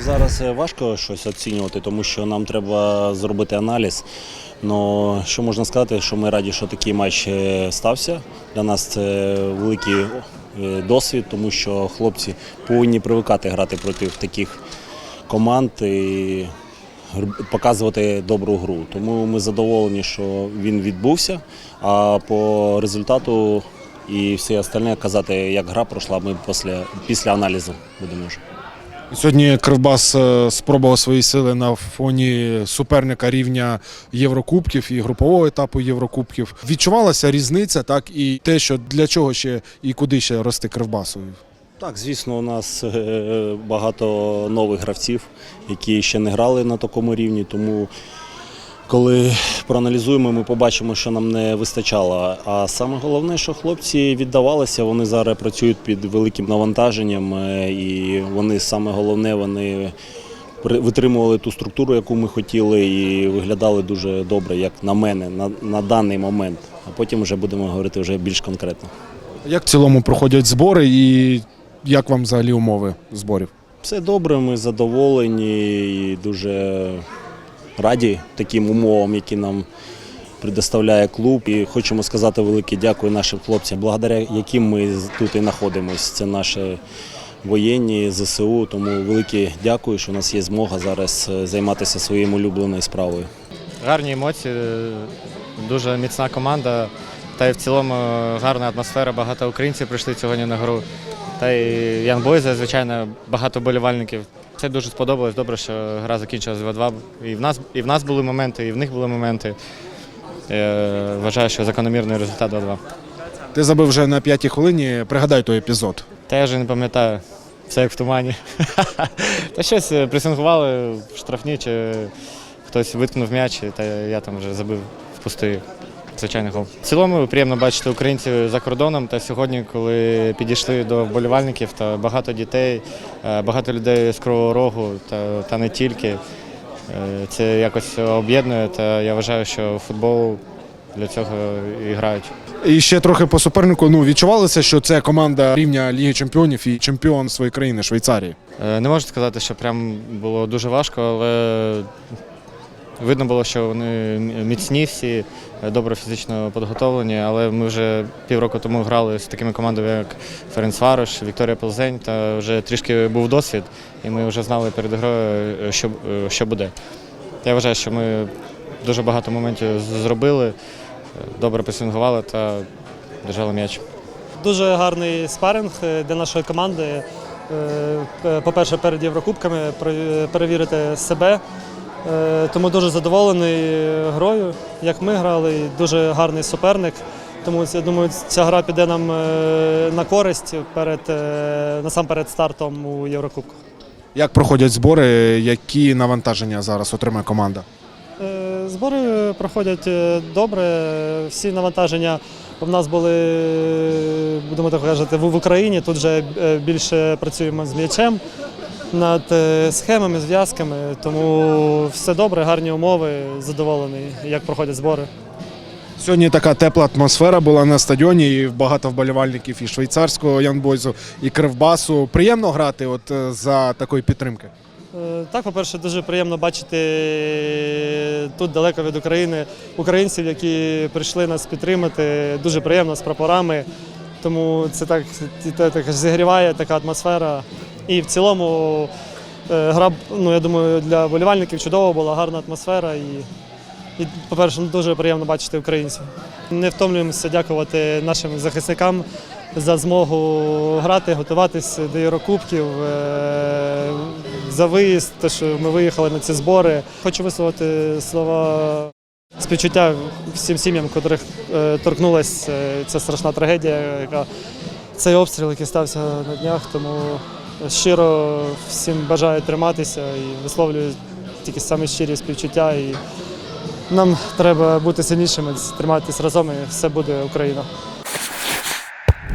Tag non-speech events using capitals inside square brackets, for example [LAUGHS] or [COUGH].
Зараз е, важко щось оцінювати, тому що нам треба зробити аналіз. Но що можна сказати, що ми раді, що такий матч е, стався. Для нас це великий е, досвід, тому що хлопці повинні привикати грати проти таких команд і показувати добру гру. Тому ми задоволені, що він відбувся. А по результату і все остальне казати, як гра пройшла, ми після, після аналізу будемо. Сьогодні Кривбас е, спробував свої сили на фоні суперника рівня Єврокубків і групового етапу Єврокубків. Відчувалася різниця, так і те, що для чого ще і куди ще рости Кривбасу. Так, звісно, у нас е, багато нових гравців, які ще не грали на такому рівні. Тому, коли проаналізуємо, ми побачимо, що нам не вистачало. А саме головне, що хлопці віддавалися, вони зараз працюють під великим навантаженням, е, і вони саме головне, вони витримували ту структуру, яку ми хотіли, і виглядали дуже добре, як на мене, на, на даний момент. А потім вже будемо говорити вже більш конкретно. Як в цілому проходять збори і як вам взагалі умови зборів? Все добре, ми задоволені і дуже раді таким умовам, які нам предоставляє клуб. І хочемо сказати велике дякую нашим хлопцям, благодаря яким ми тут і знаходимося. Це наші воєнні ЗСУ. Тому велике дякую, що у нас є змога зараз е, займатися своєю улюбленою справою. Гарні емоції, дуже міцна команда. Та й в цілому гарна атмосфера. Багато українців прийшли сьогодні на гру. Та й Ян Бойзе, звичайно, багато болівальників. Це дуже сподобалось. Добре, що гра закінчилась 2-2. І в нас, і в нас були моменти, і в них були моменти. Е, Вважаю, що закономірний результат 2-2. Ти забив вже на п'ятій хвилині. Пригадай той епізод. Та я вже не пам'ятаю, все як в тумані. [LAUGHS] Та щось е, пресингували в штрафні, чи хтось виткнув м'яч, та я там вже забив в пустий звичайний гол. В цілому приємно бачити українців за кордоном. Та сьогодні, коли підійшли до вболівальників, та багато дітей, е, багато людей з Кривого Рогу, та, та не тільки. Е, Це якось об'єднує, та я вважаю, що футбол для цього і грають. І ще трохи по супернику. Ну відчувалося, що це команда рівня Ліги Чемпіонів і чемпіон своєї країни Швейцарії. Е, Не можу сказати, що прям було дуже важко, але видно було, що вони міцні всі, добре фізично підготовлені, але ми вже півроку тому грали з такими командами, як Ференцварош, Вікторія Ползень, та вже трішки був досвід, і ми вже знали перед грою, що, що буде. Я вважаю, що ми дуже багато моментів зробили, добре пресингували та держали м'яч. Дуже гарний спаринг е, для нашої команди. Е, е, По-перше, перед Єврокубками пере- перевірити себе. Е, Тому дуже задоволений грою, як ми грали, і дуже гарний суперник. Тому я думаю, ця гра піде нам е, на користь перед е, насамперед стартом у Єврокубку. Як проходять збори, які навантаження зараз отримає команда? Е, Збори проходять е, добре. Всі навантаження в нас були, е, будемо так казати, в Україні. Тут вже е, більше працюємо з м'ячем над е, схемами, зв'язками. Тому все добре, гарні умови, задоволений, як проходять збори. Сьогодні така тепла атмосфера була на стадіоні, і багато вболівальників і швейцарського Янбойзу, і Кривбасу. Приємно грати от е, за такої підтримки. Е, Так, по-перше, дуже приємно бачити тут далеко від України українців, які прийшли нас підтримати. Дуже приємно з прапорами. Тому це так, це так зігріває така атмосфера. І в цілому е, гра, ну я думаю, для вболівальників чудова була, гарна атмосфера. І, і по-перше, дуже приємно бачити українців. Не втомлюємося дякувати нашим захисникам за змогу грати, готуватись до Єврокубків, е, за виїзд, те, що ми виїхали на ці збори. Хочу висловити слова співчуття всім сім'ям, котрих е, торкнулася ця страшна трагедія, яка цей обстріл, який стався на днях. Тому щиро всім бажаю триматися і висловлюю тільки самі щирі співчуття. І нам треба бути сильнішими, триматися разом, і все буде Україна.